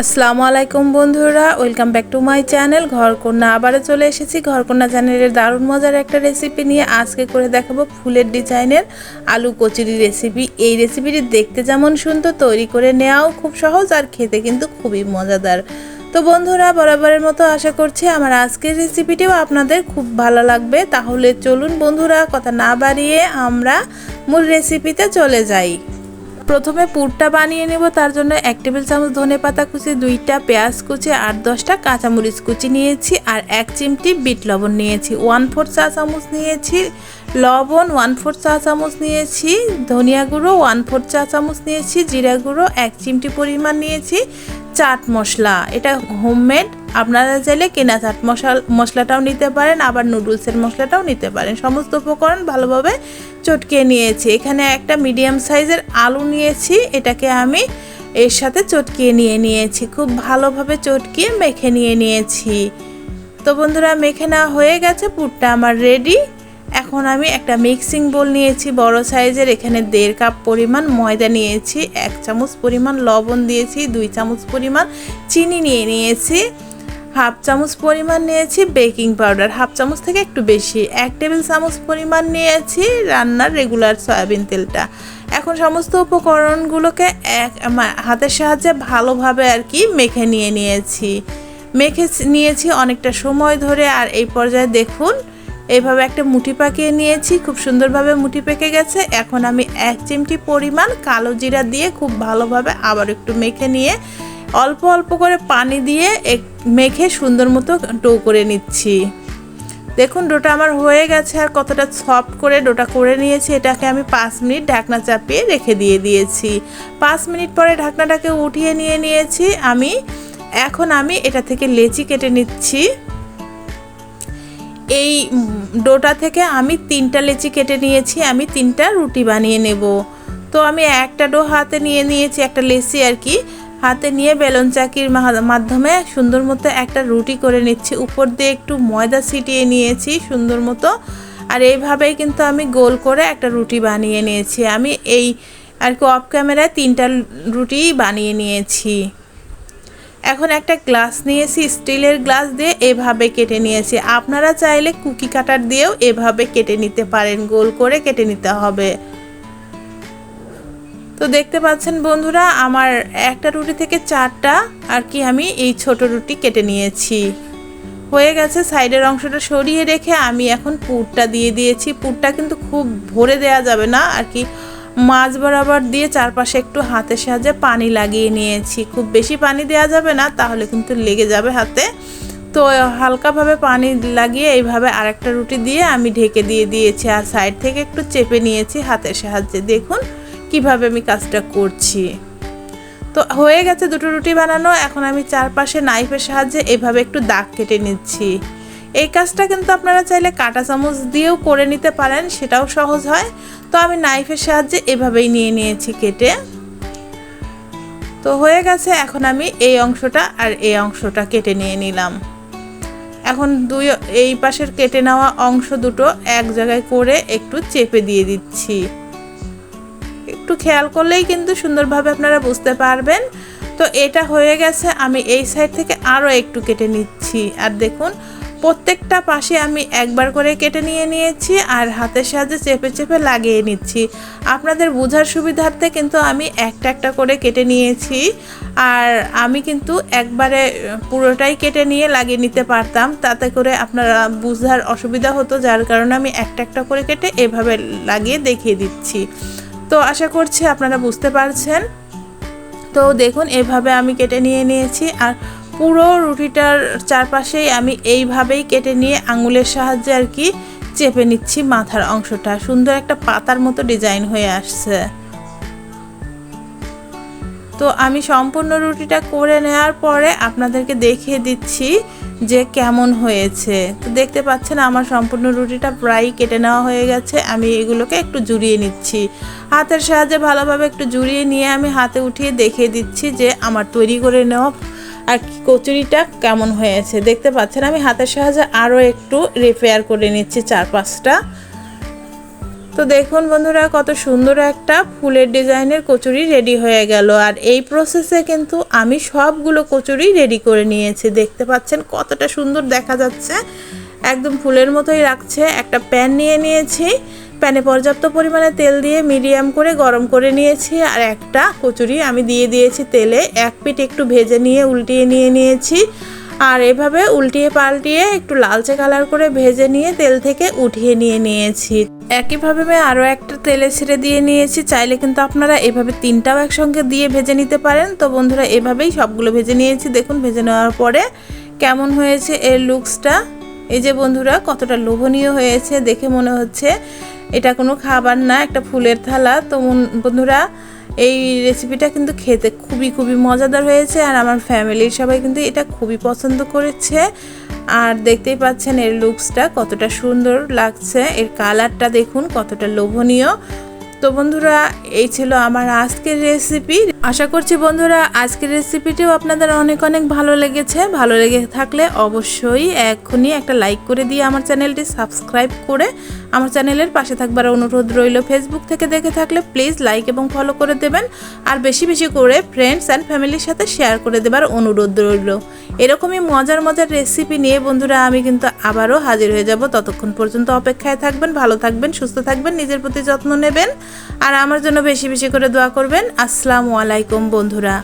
আসসালামু আলাইকুম বন্ধুরা, welcome back to my channel. ঘরকন্যা, আবারও চলে এসেছি। ঘরকন্যা চ্যানেলের দারুণ মজার একটা রেসিপি নিয়ে আজকে করে দেখাবো ফুলের ডিজাইনের আলু কচুরি রেসিপি এই রেসিপিটি দেখতে যেমন সুন্দর, তৈরি করে নেওয়াও খুব সহজ আর খেতে কিন্তু খুবই মজাদার। তো বন্ধুরা, বরাবরের মতো আশা করছি আমার আজকের রেসিপিটিও আপনাদের খুব ভালো লাগবে। তাহলে চলুন বন্ধুরা, কথা না বাড়িয়ে আমরা মূল রেসিপিতে চলে যাই। প্রথমে পুরটা বানিয়ে নেব, তার জন্য এক টেবিল চামচ ধনে পাতা কুচি, দুইটা পেঁয়াজ কুচি আর দশটা কাঁচামরিচ কুচি নিয়েছি, আর এক চিমটি বিট লবণ নিয়েছি। ওয়ান ফোর চা চামচ নিয়েছি লবণ ওয়ান ফোর চা চামচ নিয়েছি, ধনিয়া গুঁড়ো ওয়ান ফোর চা চামচ নিয়েছি, জিরা গুঁড়ো এক চিমটি পরিমাণ নিয়েছি, চাট মশলা। এটা হোমমেড, আপনারা চাইলে কেনা চাট মশলা মশলাটাও নিতে পারেন, আবার নুডলসের মশলাটাও নিতে পারেন। সমস্ত উপকরণ ভালোভাবে চটকে নিয়েছি। এখানে একটা মিডিয়াম সাইজের আলু নিয়েছি, এটাকে আমি এর সাথে চটকিয়ে নিয়ে নিয়েছি। খুব ভালোভাবে চটকিয়ে মেখে নিয়ে নিয়েছি। তো বন্ধুরা, মেখে নেওয়া হয়ে গেছে, পুরটা আমার রেডি এখন আমি একটা মিক্সিং বোল নিয়েছি, বড় সাইজের। এখানে দেড় কাপ পরিমাণ ময়দা নিয়েছি, এক চামচ পরিমাণ লবণ দিয়েছি, দুই চামচ পরিমাণ চিনি নিয়ে নিয়েছি, হাফ চামচ পরিমাণ নিয়েছি বেকিং পাউডার, হাফ চামচ থেকে একটু বেশি, এক টেবিল চামচ পরিমাণ নিয়েছি রান্নার রেগুলার সয়াবিন তেলটা। এখন সমস্ত উপকরণগুলোকে এক হাতের সাহায্যে ভালোভাবে আর কি মেখে নিয়ে নিয়েছি। মেখে নিয়েছি অনেকটা সময় ধরে, আর এই পর্যায়ে দেখুন এইভাবে একটা মুঠি পাকিয়ে নিয়েছি, খুব সুন্দরভাবে মুঠি পেকে গেছে। এখন আমি এক চিমটি পরিমাণ কালো জিরা দিয়ে খুব ভালোভাবে আবার একটু মেখে নিয়ে অল্প অল্প করে পানি দিয়ে এক মেখে সুন্দর মতো ডো করে নিচ্ছি। দেখুন, ডোটা আমার হয়ে গেছে আর কতটা সফট করে ডোটা করে নিয়েছি। এটাকে আমি পাঁচ মিনিট ঢাকনা চাপিয়ে রেখে দিয়ে দিয়েছি। পাঁচ মিনিট পরে ঢাকনাটাকে উঠিয়ে নিয়ে নিয়েছি। আমি, এখন আমি এটা থেকে লেচি কেটে নিচ্ছি। এই ডোটা থেকে আমি তিনটা লেচি কেটে নিয়েছি, আমি তিনটা রুটি বানিয়ে নেব। তো আমি একটা ডো হাতে নিয়ে নিয়েছি, একটা লেচি আর কি, হাতে নিয়ে বেলন চাকির মাধ্যমে সুন্দর মতো একটা রুটি করে নিচ্ছি। উপর দিয়ে একটু ময়দা ছিটিয়ে নিয়েছি সুন্দর মতো, আর এইভাবেই কিন্তু আমি গোল করে একটা রুটি বানিয়ে নিয়েছি। আমি এই আর কি অফ ক্যামেরায় তিনটা রুটি বানিয়ে নিয়েছি। এখন একটা গ্লাস নিয়েছি, স্টিলের গ্লাস দিয়ে এভাবে কেটে নিয়েছি। আপনারা চাইলে কুকি কাটার দিয়েও এভাবে কেটে নিতে পারেন, গোল করে কেটে নিতে হবে। তো দেখতে পাচ্ছেন বন্ধুরা, আমার একটা রুটি থেকে চারটা, আর কি আমি এই ছোট রুটি কেটে নিয়েছি। হয়ে গেছে, সাইডের অংশটা সরিয়ে রেখে আমি এখন পুরটা দিয়ে দিয়েছি। পুরটা কিন্তু খুব ভরে দেয়া যাবে না, আর কি মাছ বরাবর দিয়ে চারপাশে একটু হাতের সাহায্যে পানি লাগিয়ে নিয়েছি। খুব বেশি পানি দেওয়া যাবে না, তাহলে কিন্তু লেগে যাবে হাতে। তো হালকাভাবে পানি লাগিয়ে এইভাবে আরেকটা রুটি দিয়ে আমি ঢেকে দিয়ে দিয়েছি আর সাইড থেকে একটু চেপে নিয়েছি হাতের সাহায্যে। দেখুন কীভাবে আমি কাজটা করছি। তো হয়ে গেছে দুটো রুটি বানানো, এখন আমি চারপাশে নাইফের সাহায্যে এভাবে একটু দাগ কেটে নিচ্ছি। এই কাজটা কিন্তু আপনারা চাইলে কাটা চামচ দিয়েও করে নিতে পারেন, সেটাও সহজ হয়। তো আমি নাইফের সাহায্যে এভাবেই নিয়ে নিয়েছি কেটে। তো হয়ে গেছে, এখন আমি এই অংশটা আর এই অংশটা কেটে নিয়ে নিলাম। এখন দুই, এই পাশের কেটে নেওয়া অংশ দুটো এক জায়গায় করে একটু চেপে দিয়ে দিচ্ছি। একটু খেয়াল করলেই কিন্তু সুন্দরভাবে আপনারা বুঝতে পারবেন। তো এটা হয়ে গেছে, আমি এই সাইড থেকে আরও একটু কেটে নিচ্ছি। আর দেখুন প্রত্যেকটা পাশে আমি একবার করে কেটে নিয়ে নিয়েছি আর হাতের সাহায্যে চেপে চেপে লাগিয়ে নিচ্ছি। আপনাদের বোঝার সুবিধার্থে কিন্তু আমি একটা একটা করে কেটে নিয়েছি। আর আমি কিন্তু একবারে পুরোটাই কেটে নিয়ে লাগিয়ে নিতে পারতাম। তাতে করে আপনারা বুঝার অসুবিধা হতো, যার কারণে আমি একটা একটা করে কেটে এভাবে লাগিয়ে দেখিয়ে দিচ্ছি। তো আশা করছি আপনারা বুঝতে পারছেন। তো দেখুন, এভাবে আমি কেটে নিয়ে নিয়েছি। আর পুরো রুটিটার চারপাশেই আমি এইভাবেই কেটে নিয়ে আঙুলের সাহায্যে আর কি চেপে নিচ্ছি মাথার অংশটা। সুন্দর একটা পাতার মতো ডিজাইন হয়ে আসছে। তো আমি সম্পূর্ণ রুটিটা করে নেওয়ার পরে আপনাদেরকে দেখিয়ে দিচ্ছি যে কেমন হয়েছে। তো দেখতে পাচ্ছেন আমার সম্পূর্ণ রুটিটা প্রায় কেটে নেওয়া হয়ে গেছে। আমি এগুলোকে একটু জুড়িয়ে নিচ্ছি। হাতের সাহায্যে ভালোভাবে একটু জুড়িয়ে নিয়ে আমি হাতে উঠিয়ে দেখিয়ে দিচ্ছি যে আমার তৈরি করে নেওয়া আর কচুরিটা কেমন হয়েছে? দেখতে পাচ্ছেন আমি হাতের সাহায্যে আরও একটু রিপেয়ার করে নিচ্ছি চার পাঁচটা তো দেখুন বন্ধুরা, কত সুন্দর একটা ফুলের ডিজাইনের কচুরি রেডি হয়ে গেল। আর এই প্রসেসে কিন্তু আমি সবগুলো কচুরি রেডি করে নিয়েছি। দেখতে পাচ্ছেন কতটা সুন্দর দেখা যাচ্ছে। একদম ফুলের মতোই রাখছে একটা প্যান নিয়ে নিয়েছি। প্যানে পর্যাপ্ত পরিমাণে তেল দিয়ে মিডিয়াম করে গরম করে নিয়েছি, আর একটা কচুরি আমি দিয়ে দিয়েছি তেলে। এক পিঠ একটু ভেজে নিয়ে উল্টিয়ে নিয়ে নিয়েছি, আর এভাবে উল্টিয়ে পাল্টিয়ে একটু লালচে কালার করে ভেজে নিয়ে তেল থেকে উঠিয়ে নিয়ে নিয়েছি। একইভাবে আমি আরও একটা তেলে ছেড়ে দিয়ে নিয়েছি, চাইলে কিন্তু আপনারা এভাবে তিনটাও একসঙ্গে দিয়ে ভেজে নিতে পারেন। তো বন্ধুরা, এভাবেই সবগুলো ভেজে নিয়েছি। দেখুন, ভেজে নেওয়ার পরে কেমন হয়েছে এর লুকসটা এই যে বন্ধুরা, কতটা লোভনীয় হয়েছে, দেখে মনে হচ্ছে। এটা কোনো খাবার না, একটা ফুলের থালা। তো বন্ধুরা, এই রেসিপিটা কিন্তু খেতে খুবই খুবই মজাদার হয়েছে আর আমার ফ্যামিলির সবাই কিন্তু এটা খুবই পছন্দ করেছে। আর দেখতেই পাচ্ছেন এর লুকসটা কতটা সুন্দর লাগছে। এর কালারটা দেখুন কতটা লোভনীয়। তো বন্ধুরা, এই ছিল আমার আজকের রেসিপি আশা করছি বন্ধুরা, আজকের রেসিপিটিও আপনাদের অনেক অনেক ভালো লেগেছে। ভালো লেগে থাকলে অবশ্যই এখনই একটা লাইক করে দিয়ে আমার চ্যানেলটি সাবস্ক্রাইব করে আমার চ্যানেলের পাশে থাকবার অনুরোধ রইল। ফেসবুক থেকে দেখে থাকলে প্লিজ লাইক এবং ফলো করে দেবেন। আর বেশি বেশি করে ফ্রেন্ডস অ্যান্ড ফ্যামিলির সাথে শেয়ার করে দেবার অনুরোধ রইল। এরকমই মজার মজার রেসিপি নিয়ে বন্ধুরা, আমি কিন্তু আবারও হাজির হয়ে যাব। ততক্ষণ পর্যন্ত অপেক্ষায় থাকবেন, ভালো থাকবেন, সুস্থ থাকবেন, নিজের প্রতি যত্ন নেবেন। আর আমার জন্য বেশি বেশি করে দোয়া করবেন। আসসালামু আলাইকুম বন্ধুরা।